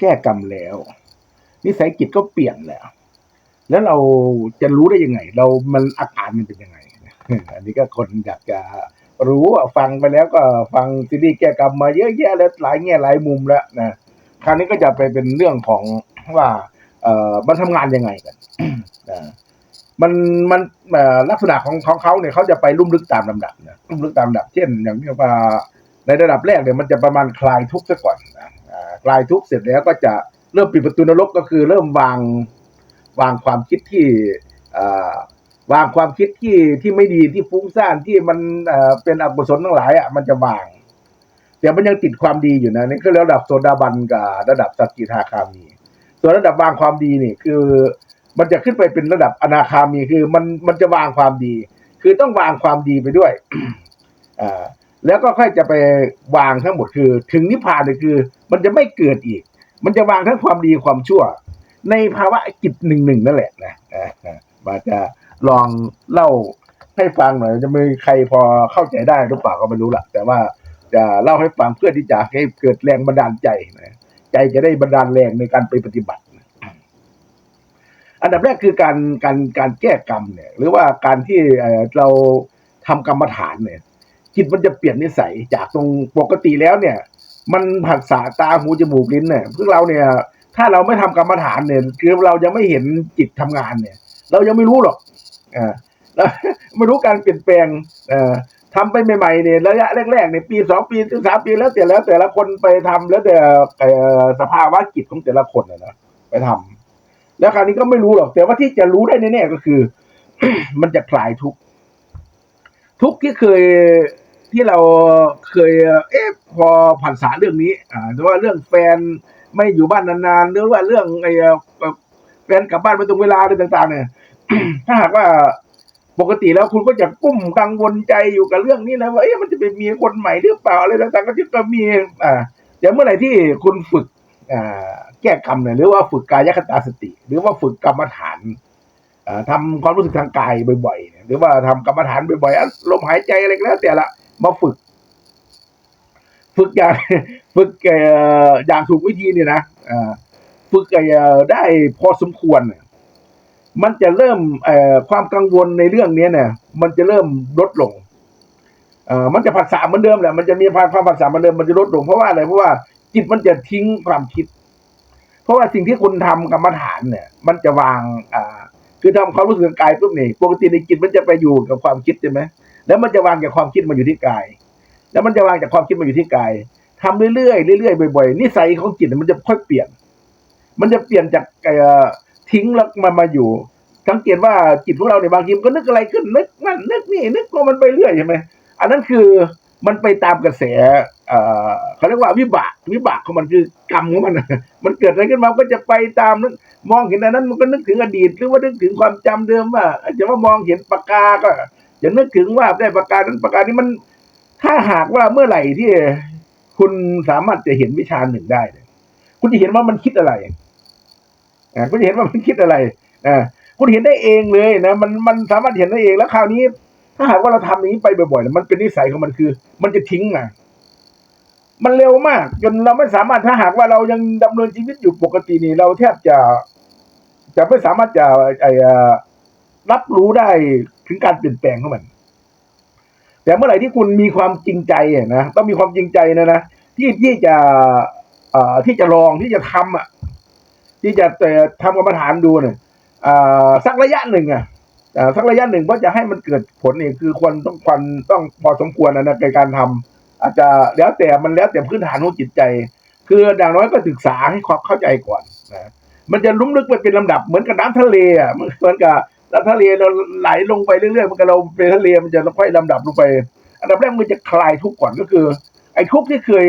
แก้กรรมแล้ว นิสัยจิตก็เปลี่ยนแล้ว แล้วเราจะรู้ได้ยังไง เรามันอาการมันเป็นยังไง อันนี้ก็คนอยากจะรู้ฟังไปแล้วก็ฟังซีรีส์แก้กรรมมาเยอะแยะแล้วหลายแง่หลายมุมแล้วนะคราวนี้ก็จะไปเป็นเรื่องของว่า เออมันทำงานยังไงกันนะมันมันลักษณะของของเขาเนี่ยเขาจะไปลุ่มลึกตามลำดับนะลุ่มลึกตามลำดับ เช่น อย่างที่ว่าในระดับแรกเนี่ยมันจะประมาณคลายทุกข์ซะก่อนนะ คลายทุกข์เสร็จแล้วก็จะเริ่มปิดประตูนรกก็คือเริ่มวางวางความคิดที่วางความคิดที่ที่ไม่ดีที่ฟุ้งซ่านที่มันเป็นอกุศลทั้งหลายอะมันจะวางแต่มันยังติดความดีอยู่นะนี่คือระดับโสดาบันกับระดับสกกิทาคามี ส่วนระดับวางความดีนี่คือ มันจะขึ้นไปเป็นระดับอนาคามีคือมันมันจะวางความดี คือต้องวางความดีไปด้วยอ่า แล้วก็ค่อยจะไปวางทั้งหมดคือ ถึงนิพพานเนี่ยคือ มันจะไม่เกิดอีก มันจะวางทั้งความดีความชั่ว ในภาวะจิตหนึ่งหนึ่งนั่นแหละนะอาอ่ามาจะลองเล่าให้ฟังหน่อย จะมีใครพอเข้าใจได้หรือเปล่าก็ไม่รู้ละแต่ว่าจะเล่าให้ฟังเพื่อที่จะให้เกิดแรงบันดาลใจนะใจจะได้บันดาลแรงในการไปปฏิบัติ อันดับแรกคือการการการแก้กรรมเนี่ย หรือว่าการที่เอ่อเราทำกรรมฐานเนี่ย จิตมันจะเปลี่ยนนิสัยจากตรงปกติแล้วเนี่ย มันผัสสะตาหูจมูกลิ้นเนี่ยพวกเราเนี่ย ถ้าเราไม่ทำกรรมฐานเนี่ยคือเรายังไม่เห็นจิตทำงานเนี่ย เรายังไม่รู้หรอกอ่าไม่รู้การเปลี่ยนแปลงเอ่อทำไปใหม่ๆเนี่ยระยะแรกๆเนี่ยปีสองปีถึงสามปีแล้วแต่แล้วแต่ละคนไปทำแล้วแต่สภาวะจิตของแต่ละคนนะนะไปทำแล้วคราวนี้ก็ไม่รู้หรอก แต่ว่าที่จะรู้ได้แน่ๆก็คือ มันจะคลายทุกข์ทุกข์ที่เคย ที่เราเคยเอ๊ะพอผ่านสารเรื่องนี้ อ่าหรือว่าเรื่องแฟนไม่อยู่บ้านนานๆหรือว่าเรื่องไอ้แฟนกลับบ้านไม่ตรงเวลาอะไรต่าง ๆ เนี่ย ถ้าหากว่าปกติแล้วคุณก็จะกุ้มกังวลใจอยู่กับเรื่องนี้นะว่าเอ๊ะมันจะไปมีคนใหม่หรือเปล่าอะไรต่างๆ ก็จะก็มีอ่าแต่เมื่อไหร่ที่คุณฝึกอ่าแก้กรรมเนี่ยหรือว่าฝึกกายคตาสติ หรือว่าฝึกกรรมฐานอ่าทำความรู้สึกทางกายบ่อยๆ หรือว่าทำกรรมฐานบ่อยๆอะลมหายใจอะไรก็แล้วแต่ละ มาฝึก ฝึกอย่างฝึกเอ่ออย่างถูกวิธีเนี่ยนะฝึกเอ่อได้พอสมควร มันจะเริ่มความกังวลในเรื่องนี้เนี่ยมันจะเริ่มลดลงมันจะผัสสะเหมือนเดิมแหละมันจะมีความผัสสะเหมือนเดิมมันจะลดลงเพราะว่าอะไรเพราะว่าจิตมันจะทิ้งความคิด เพราะว่าสิ่งที่คุณทำกรรมฐานเนี่ย มันจะวางอ่าคือทำความรู้สึกทางกายปุ๊บนี่ปกติในจิตมันจะไปอยู่กับความคิดใช่ไหม แล้วมันจะวางจากความคิดมาอยู่ที่กาย แล้วมันจะวางจากความคิดมาอยู่ที่กายทำเรื่อยๆเรื่อยๆบ่อยๆนิสัยของจิตมันจะค่อยเปลี่ยน มันจะเปลี่ยนจากทิ้งแล้วมามาอยู่สังเกตว่าจิตของเราเนี่ยบางทีมันก็นึกอะไรขึ้นนึกนั่นนึกนี่นึกก็มันไปเรื่อยใช่ไหมอันนั้นคือมันไปตามกระแสเขาเรียกว่าวิบากวิบากของมันคือกรรมของมัน มันเกิดอะไรขึ้นมาก็จะไปตามนั้นมองเห็นอันนั้นมันก็นึกถึงอดีต หรือว่านึกถึงความจำเดิมว่าจะว่ามองเห็นปากกาก็ จะนึกถึงว่าได้ปากกานั้นปากกานี้มัน ถ้าหากว่าเมื่อไหร่ที่คุณสามารถจะเห็นวิชาหนึ่งได้คุณจะเห็นว่ามันคิดอะไรอ่าคุณจะเห็นว่ามันคิดอะไรอ่าคุณเห็นได้เองเลยนะมันมันสามารถเห็นได้เองแล้วคราวนี้ถ้าหากว่าเราทำอย่างนี้ไปบ่อยๆมันเป็นนิสัยของมันคือ มันจะทิ้งอะมันเร็วมากจนเราไม่สามารถถ้าหากว่าเรายังดำเนินชีวิตอยู่ปกตินี่เราแทบจะ จะไม่สามารถจะไอเอ่อรับรู้ได้ ถึงการเปลี่ยนแปลงของมัน แต่เมื่อไหร่ที่คุณมีความจริงใจนะต้องมีความจริงใจนะนะที่ที่จะเอ่อที่จะลองที่จะทำอะ ที่จะเอ่ทำกรรมฐานดูเนี่ยอ่าสักระยะหนึ่งอะสักระยะหนึ่งว่าะจะให้มันเกิดผลเนี่ยคือควรต้องควรต้องพอสมควรนะนะในการทำอาจจะแล้วแต่มันแล้วแต่พื้นฐานของจิตใจ คืออย่างน้อยก็ศึกษาให้ความเข้าใจก่อนนะมันจะลุ่มลึกไปเป็นลำดับเหมือนกับน้ำทะเลอะเหมือนกับ น้ำทะเลเราไหลลงไปเรื่อยๆมันก็เราเป็นทะเลมันจะค่อยลำดับลงไป อันดับแรกมันจะคลายทุกข์ก่อนก็คือ ไอ้ทุกข์ที่เคย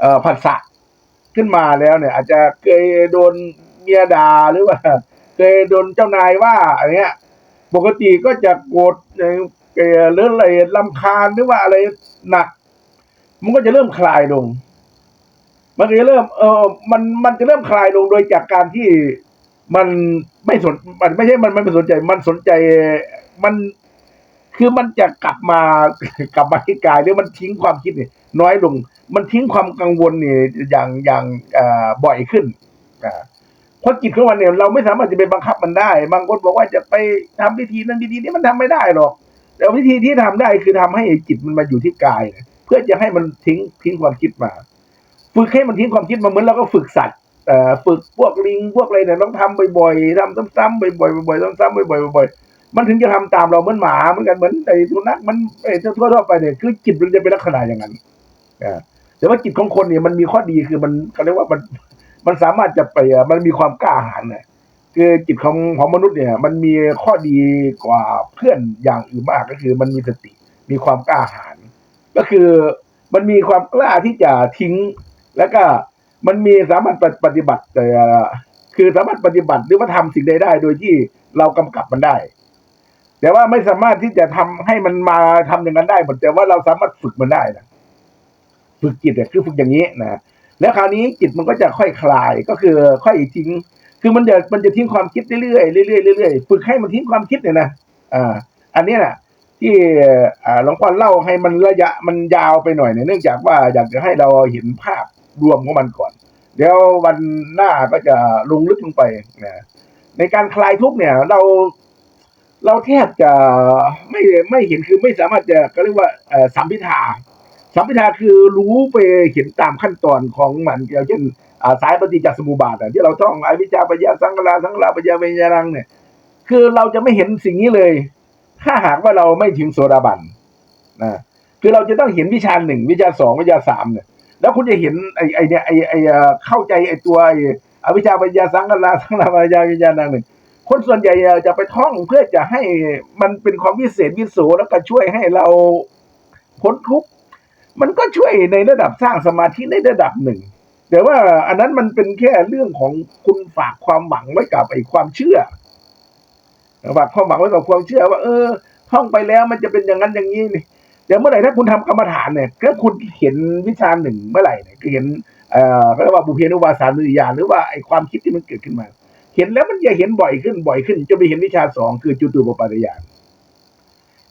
เอ่อผัสสะขึ้นมาแล้วเนี่ย อาจจะเคยโดนเมียด่าหรือว่าเคยโดนเจ้านายว่าอะไรเงี้ย ปกติก็จะโกรธเอ่อเอ่อหรือะไรลำคาญหรือว่าอะไรหนัก มันก็จะเริ่มคลายลง มันก็จะเริ่ม เออมันมันจะเริ่มคลายลงโดยจากการที่ มันไม่สนมันไม่ใช่มันมันไม่สนใจ มันสนใจมันคือมันจะกลับมากลับมาที่กายหรือมันทิ้งความคิดเนี่ยน้อยลง มันทิ้งความกังวลเนี่ยอย่างอย่างบ่อยขึ้นอ่าเพราะจิตของมันเนี่ยเราไม่สามารถจะไปบังคับมันได้ บางคนบอกว่าจะไปทำพิธีนั้นพิธีนี้มันทำไม่ได้หรอก แต่วิธีที่ทำได้คือทำให้จิตมันมาอยู่ที่กาย เพื่อจะให้มันทิ้งทิ้งความคิดมา ฝึกให้มันทิ้งความคิดมาเหมือนเราก็ฝึกสัตว์ ฝึกพวกลิงพวกอะไรเนี่ยต้องทำบ่อยๆทำซ้ำๆบ่อยๆบ่อยๆซ้ำๆบ่อยๆบ่อยๆมันถึงจะทำตามเราเหมือนหมาเหมือนกันเหมือนไอ้สุนัขมันไอ้ทั่วๆไปเนี่ยคือจิตมันจะเป็นลักษณะอย่างนั้นแต่ว่าจิตของคนเนี่ยมันมีข้อดีคือมันเขาเรียกว่ามันมันสามารถจะไปมันมีความกล้าหาญเนี่ยคือจิตของของมนุษย์เนี่ย มันมีข้อดีกว่าเพื่อนอย่างอื่นมากก็คือ มันมีสติมีความกล้าหาญก็คือมันมีความกล้าที่จะทิ้งแล้วก็ มันมีสามารถปฏิบัติแต่คือสามารถปฏิบัติหรือว่าทำสิ่งใดได้ โดยที่เรากำกับมันได้ แต่ว่าไม่สามารถที่จะทำให้มันมาทำอย่างนั้นได้หมดแต่ว่าเราสามารถฝึกมันได้นะฝึกจิตเนี่ยคือฝึกอย่างนี้นะแล้วคราวนี้จิตมันก็จะค่อยคลายก็คือค่อยทิ้ง คือมันจะมันจะทิ้งความคิดเรื่อยๆเรื่อยๆเรื่อยๆฝึกให้มันทิ้งความคิดเนี่ยนะอ่า อันนี้นะที่อ่าหลวงพ่อเล่าให้มันระยะมันยาวไปหน่อยเนี่ยเนื่องจากว่าอยากจะให้เราเห็นภาพ รวมของมันก่อน เดี๋ยววันหน้าก็จะลงลึกลงไปนะในการคลายทุกเนี่ย เราเราแทบจะไม่ไม่เห็นคือไม่สามารถจะก็เรียกว่าสัมพิทาสัมพิทาคือรู้ไปเห็นตามขั้นตอนของมันอย่างเช่นสายปฏิจจสมุปบาทที่เราท่องอวิชชาปัญญาสังขาสังขาปัญญาปัญญารังเนี่ยคือเราจะไม่เห็นสิ่งนี้เลย ถ้าหากว่าเราไม่ถึงโสดาบันนะคือเราจะต้องเห็นวิชาหนึ่งวิชาสองวิชาสามเนี่ย แล้วคุณจะเห็นไอ้ไอ้เนี่ยไอ้ไอ้เข้าใจไอ้ตัวอวิชชาปัญญาสังขารสังขารปัญญาวิญญาณังหนึ่งคนส่วนใหญ่จะไปท่องเพื่อจะให้มันเป็นความวิเศษวิโสแล้วก็ช่วยให้เราพ้นทุกข์มันก็ช่วยในระดับสร้างสมาธิในระดับหนึ่ง แต่ว่าอันนั้นมันเป็นแค่เรื่องของคุณฝากความหวังไว้กับไอ้ความเชื่อฝากความหวังไว้กับความเชื่อว่า เออท่องไปแล้วมันจะเป็นอย่างนั้นอย่างนี้นี่ แต่เมื่อไหร่ถ้าคุณทำกรรมฐานเนี่ยก็คุณเห็นวิชาหนึ่งเมื่อไหร่เนี่ยก็เห็นเอ่อเรียกว่าบุเพนุวาสานุญาหรือว่าไอความคิดที่มันเกิดขึ้นมา เห็นแล้วมันจะเห็นบ่อยขึ้นบ่อยขึ้นจะไปเห็นวิชาสองคือจุตูปปาตยาน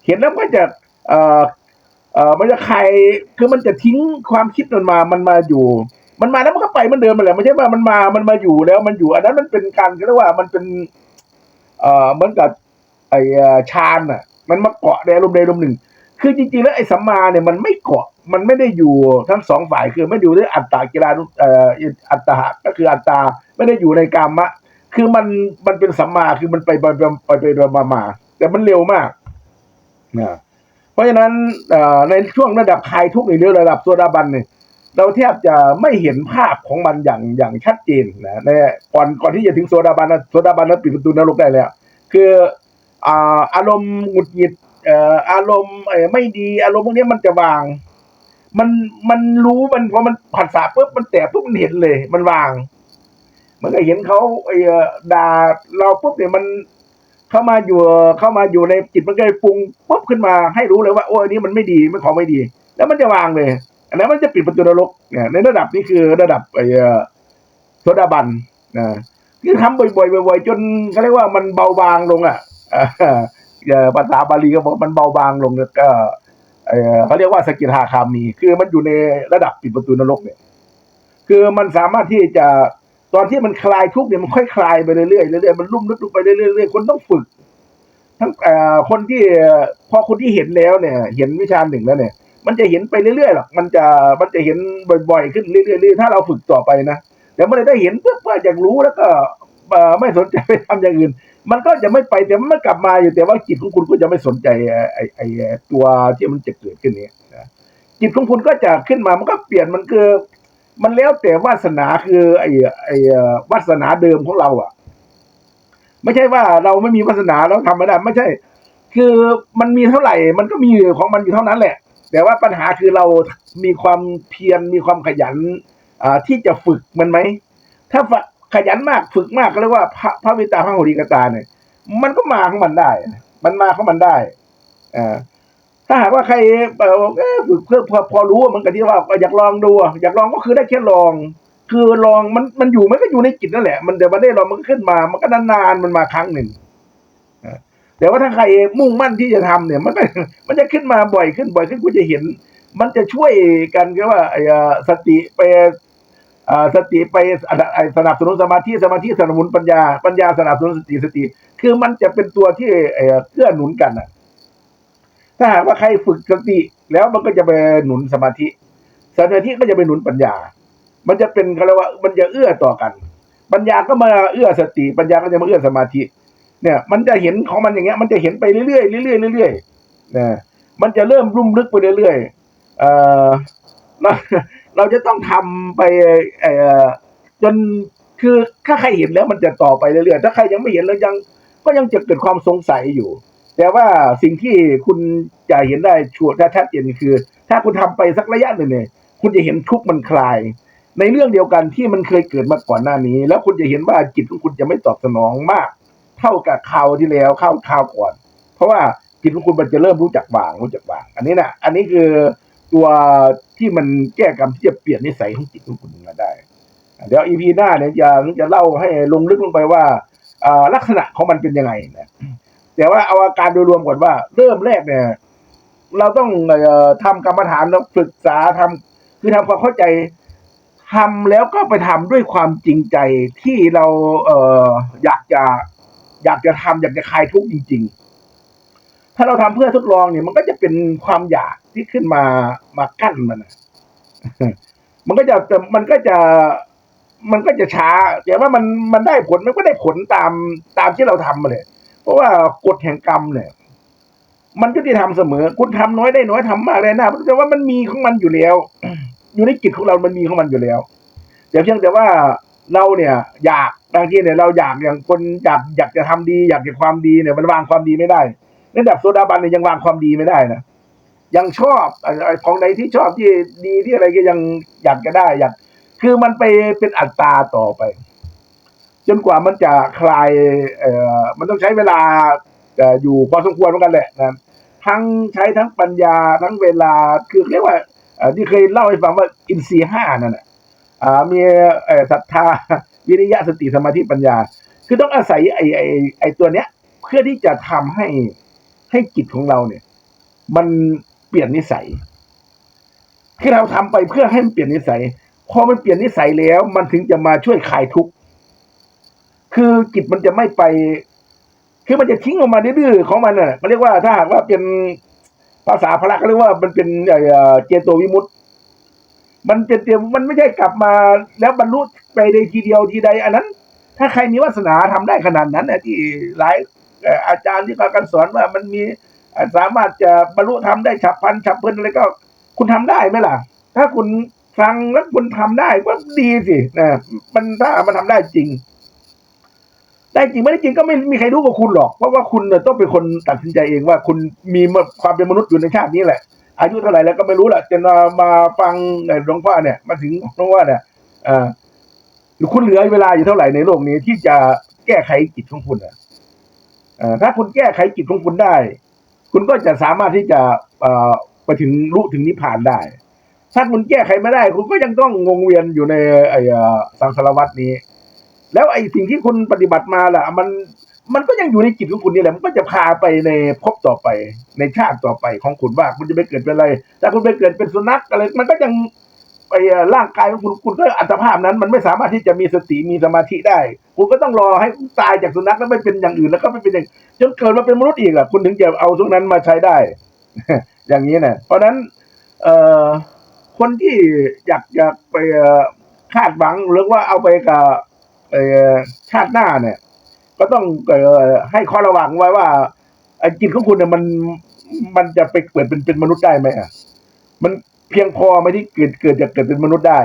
เห็นแล้วมันจะเอ่อเอ่อมันจะใคลายคือมันจะทิ้งความคิดมันมามันมาอยู่ มันมาแล้วมันก็ไปมันเดิมมันแหละไม่ใช่ว่ามันมามันมาอยู่แล้วมันอยู่ อันนั้นมันเป็นการเรียกว่ามันเป็นเอ่อเหมือนกับไอ้เอ่อฌานอะ มันมาเกาะในอารมณ์ใดอารมณ์หนึ่ง คือจริงๆแล้วไอ้สัมมาเนี่ยมันไม่เกาะมันไม่ได้อยู่ทั้งสองฝ่ายคือไม่อยู่ด้วยอัตตากิรานุเอ่ออัตตาก็คืออัตตาไม่ได้อยู่ในกามะคือมันมันเป็นสัมมาคือมันไปไปไปไปไปมามา แต่มันเร็วมากนะเพราะฉะนั้นในช่วงระดับคลายทุกข์ในเรื่อระดับโซดาบันเนี่ยเราแทบจะไม่เห็นภาพของมันอย่างอย่างชัดเจนนะในก่อนก่อนที่จะถึงโซดาบันนะโซดาบันนั้นปิดประตูนรกได้แล้ว คืออารมณ์หงุดหงิด อารมณ์ไม่ดีอารมณ์พวกนี้มันจะวาง มันมันรู้มันพอมันผัสสะปุ๊บมันแตะปุ๊บมันเห็นเลย มันวางมันก็เห็นเขาไอ้ด่าเราปุ๊บเนี่ยมันเข้ามาอยู่เข้ามาอยู่ในจิตมันก็เลยปรุงปุ๊บขึ้นมาให้รู้เลยว่าโอ้อันนี้มันไม่ดีมันของไม่ดี แล้วมันจะวางเลย อันนั้นมันจะปิดประตูนรกเนี่ยในระดับนี้คือระดับไอ้โสดาบันนะคือทำบ่อยๆบ่อยๆจนเขาเรียกว่ามันเบาบางลงอะ ภาษาบาลีก็บอกมันเบาบางลงแล้วก็เขาเรียกว่าสกิทาคามี คือมันอยู่ในระดับปิดประตูนรกเนี่ย คือมันสามารถที่จะตอนที่มันคลายทุกข์เนี่ยมันค่อยคลายไปเรื่อยๆเรื่อยๆมันลุ่มลึกลงไปเรื่อยๆคนต้องฝึก ทั้งคนที่พอคนที่เห็นแล้วเนี่ย เห็นวิชาหนึ่งแล้วเนี่ย มันจะเห็นไปเรื่อยๆหรอกมันจะมันจะเห็นบ่อยๆขึ้นเรื่อยๆถ้าเราฝึกต่อไปนะแต่เมื่อไหรได้เห็นปุ๊บว่าอยากรู้แล้วก็ไม่สนใจไปทำอย่างอื่น มันก็จะไม่ไปแต่มันกลับมาอยู่แต่ว่าจิตของคุณก็จะไม่สนใจไอ้ไอ้ตัวที่มันจะเกิดขึ้นนี้นะจิตของคุณก็จะขึ้นมามันก็เปลี่ยนมันคือ มันแล้วแต่วาสนาคือไอ้ไอ้วาสนาเดิมของเราอะ ไม่ใช่ว่าเราไม่มีวาสนาเราทำไม่ได้ไม่ใช่ คือมันมีเท่าไหร่ มันก็มีของมันอยู่เท่านั้นแหละ แต่ว่าปัญหาคือเรามีความเพียรมีความขยัน อ่าที่จะฝึกมันไหมถ้าฝึก ขยันมากฝึกมากก็เรียกว่าพระพระวิตาพระโหรีกตาเนี่ยมันก็มาของมันได้ มันมาของมันได้อ่าถ้าหากว่าใครเออเอ๊ะฝึกเพื่อพอพอรู้ว่ามันก็ที่ว่าอยากลองดูอยากลองก็คือได้แค่ลอง คือลองมันมันอยู่มันก็อยู่ในจิตนั่นแหละ มันแต่วันได้ลองมันก็ขึ้นมา มันก็นานๆมันมาครั้งหนึ่งแต่ว่าถ้าใครมุ่งมั่นที่จะทำเนี่ย มันก็มันจะขึ้นมาบ่อยขึ้นบ่อยขึ้นคุณจะเห็น มันจะช่วยกันก็ว่าไอ้สติไป สติไปสนับสนุนสมาธิสมาธิสนับสนุนปัญญาปัญญาสนับสนุนสติสติ คือมันจะเป็นตัวที่เอ่อเกื้อหนุนกันอะ ถ้าหากว่าใครฝึกสติแล้วมันก็จะไปหนุนสมาธิ สมาธิก็จะไปหนุนปัญญา มันจะเป็นเขาเรียกว่ามันจะเอื้อต่อกัน ปัญญาก็มาเอื้อสติ ปัญญาก็จะมาเอื้อสมาธิ เนี่ย มันจะเห็นของมันอย่างเงี้ย มันจะเห็นไปเรื่อยๆเรื่อยๆเรื่อยๆนะมันจะเริ่มรุ่มลึกไปเรื่อยๆเอ่อ เราจะต้องทำไปเอจนคือถ้าใครเห็นแล้วมันจะต่อไปเรื่อยๆถ้าใครยังไม่เห็นแล้วยังก็ยังจะเกิดความสงสัยอยู่ แต่ว่าสิ่งที่คุณจะเห็นได้ชัวร์ชัดเจนคือ ถ้าคุณทำไปสักระยะหนึ่งเนี่ยคุณจะเห็นทุกมันคลาย ในเรื่องเดียวกันที่มันเคยเกิดมาก่อนหน้านี้ แล้วคุณจะเห็นว่าจิตของคุณจะไม่ตอบสนองมาก เท่ากับคราวที่แล้วเข้าคราวก่อน เพราะว่าจิตของคุณมันจะเริ่มรู้จักวางรู้จักวาง อันนี้นะอันนี้คือ ตัวที่มันแก้กรรมที่จะเปลี่ยนนิสัยของจิตของคุณมาได้ เดี๋ยวอีพีหน้าเนี่ยจะจะเล่าให้ลงลึกลงไปว่าลักษณะของมันเป็นยังไงนะแต่ว่าเอาอาการโดยรวมก่อนว่า เริ่มแรกเนี่ย เราต้องอ่อทำกรรมฐานแล้วศึกษาทำคือทำความเข้าใจทำแล้วก็ไปทำด้วยความจริงใจที่เราเอออยากจะ อยากจะทำอยากจะคลายทุกข์จริง ๆ ถ้าเราทำเพื่อทดลองเนี่ยมันก็จะเป็นความอยากที่ขึ้นมามากั้นมันมันก็จะแต่มันก็จะมันก็จะช้าแต่ว่ามันมันได้ผลมันก็ได้ผลตามตามที่เราทำมาเลย เพราะว่ากฎแห่งกรรมเนี่ย มันก็ที่ทำเสมอ คุณทำน้อยได้น้อยทำมากได้นะแต่ว่ามันมีของมันอยู่แล้ว อยู่ในจิตของเรา มันมีของมันอยู่แล้วแต่เพียงแต่ว่าเราเนี่ย อยากบางทีเนี่ยเราอยากอย่างคนอยากอยากจะทำดี อยากจะความดีเนี่ยมันวางความดีไม่ได้ ในระดับโซดาบันเนี่ยยังวางความดีไม่ได้นะยังชอบอของใดที่ชอบที่ดีที่อะไรก็ยังอยากจะได้อยากคือมันไปเป็นอัตราต่อไป จนกว่ามันจะคลายเอ่อมันต้องใช้เวลาอ่อยู่พอสมควรเหมือนกันแหละนะทั้งใช้ทั้งปัญญาทั้งเวลาคือเรียกว่าที่เคยเล่าให้ฟังว่าอินทรีย์ห้านั่นแหะอ่ามีศรัทธาวิริยะสติสมาธิปัญญา คือต้องอาศัยไอ้ไอ้ไอ้ตัวเนี้ย เพื่อที่จะทำให้ ให้จิตของเราเนี่ย มันเปลี่ยนนิสัย คือเราทำไปเพื่อให้มันเปลี่ยนนิสัย พอมันเปลี่ยนนิสัยแล้ว มันถึงจะมาช่วยคลายทุกข์ คือจิตมันจะไม่ไป คือมันจะทิ้งออกมาดื้อของมันน่ะมันเรียกว่าถ้าหากว่าเป็นภาษาพละก็เรียกว่ามันเป็นเอ่อเจโตวิมุตติมันเป็นเตรียมมันไม่ใช่กลับมา แล้วบรรลุไปในทีเดียวทีใด อันนั้น ถ้าใครมีวาสนาทำได้ขนาดนั้นนะที่หลาย อาจารย์ที่พากันสอนว่ามันมีสามารถจะบรรลุทำได้ฉับพลันฉับเพลินอะไรก็ คุณทำได้ไหมล่ะ ถ้าคุณฟังแล้วคุณทำได้ก็ดีสินะมันถ้ามันทำได้จริง ได้จริงไม่ได้จริงก็ไม่มีใครรู้กับคุณหรอก เพราะว่าคุณต้องเป็นคนตัดสินใจเองว่าคุณมีความเป็นมนุษย์อยู่ในชาตินี้แหละ อายุเท่าไหร่แล้วก็ไม่รู้แหละจะมามาฟังหลวงพ่อเนี่ย มาถึงหลวงพ่อเนี่ยอ่อคุณเหลือเวลาอยู่เท่าไหร่ในโลกนี้ที่จะแก้ไขจิตของคุณอะ ถ้าคุณแก้ไขจิตของคุณได้ คุณก็จะสามารถที่จะไปถึงรู้ถึงนิพพานได้ ถ้าคุณแก้ไขไม่ได้ คุณก็ยังต้องงงเวียนอยู่ในไอ้สังสารวัตนี้ แล้วไอ้สิ่งที่คุณปฏิบัติมาล่ะ มันมันก็ยังอยู่ในจิตของคุณนี่แหละ มันก็จะพาไปในภพต่อไป ในชาติต่อไปของคุณว่า คุณจะไปเกิดเป็นอะไร ถ้าคุณไปเกิดเป็นสุนัขอะไร มันก็ยัง ไปเอ่อร่างกายของคุณคุณก็อัตภาพนั้น มันไม่สามารถที่จะมีสติมีสมาธิได้ คุณก็ต้องรอให้ตายจากสุนัขแล้วไม่เป็นอย่างอื่นแล้วก็ไม่เป็นอย่างจนเกิดมาเป็นมนุษย์อีกอะคุณถึงจะเอาตรงนั้นมาใช้ได้ อย่างนี้นะเพราะนั้น เอ่อคนที่อยากอยากไปคาดหวังหรือว่าเอาไปกับเอ่อชาติหน้าเนี่ย ก็ต้องอให้ข้อระวังไว้ว่าไอ้จิตของคุณเนี่ยมันมันจะไปเกิดเป็นเป็นมนุษย์ได้ไหมอะมัน พียงพอไหมที่เกิดเกิดจะเกิดเป็นมนุษย์ได้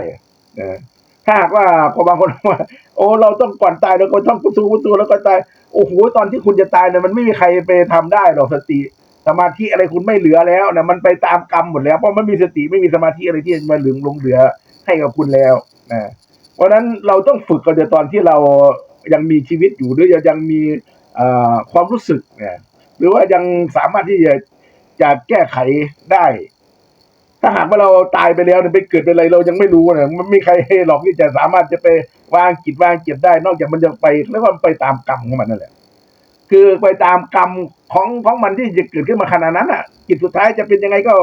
นะถ้าหากว่าพอบางคนว่า โอ้ เราต้องก่อนตายเราก็ต้องพุทโธพุทโธแล้วก็ตายโอ้โหตอนที่คุณจะตายเนี่ยมันไม่มีใครไปทำได้หรอกสติสมาธิอะไรคุณไม่เหลือแล้วนะมันไปตามกรรมหมดแล้วเพราะมันมีสติไม่มีสมาธิอะไรที่มาเหลืองลงเหลือให้กับคุณแล้วนะเพราะฉะนั้นเราต้องฝึกกันในตอนที่เรายังมีชีวิตอยู่หรือยังมีความรู้สึกเนี่ยหรือว่ายังสามารถที่จะจะแก้ไขได้ ถ้าหากว่าเราตายไปแล้วเนี่ยไปเกิดเป็นอะไรเรายังไม่รู้เนี่ยมันไม่มีใครหรอกที่จะสามารถจะไปวางจิตวางจิตได้ นอกจากมันจะไปแล้วมันไปตามกรรมของมันนั่นแหละ คือไปตามกรรมของของมันที่จะเกิดขึ้นมาขนาดนั้นอะจิตสุดท้ายจะเป็นยังไงก็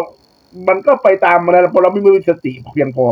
มันก็ไปตามอะไรพอเราไม่มีสติเพียงพอ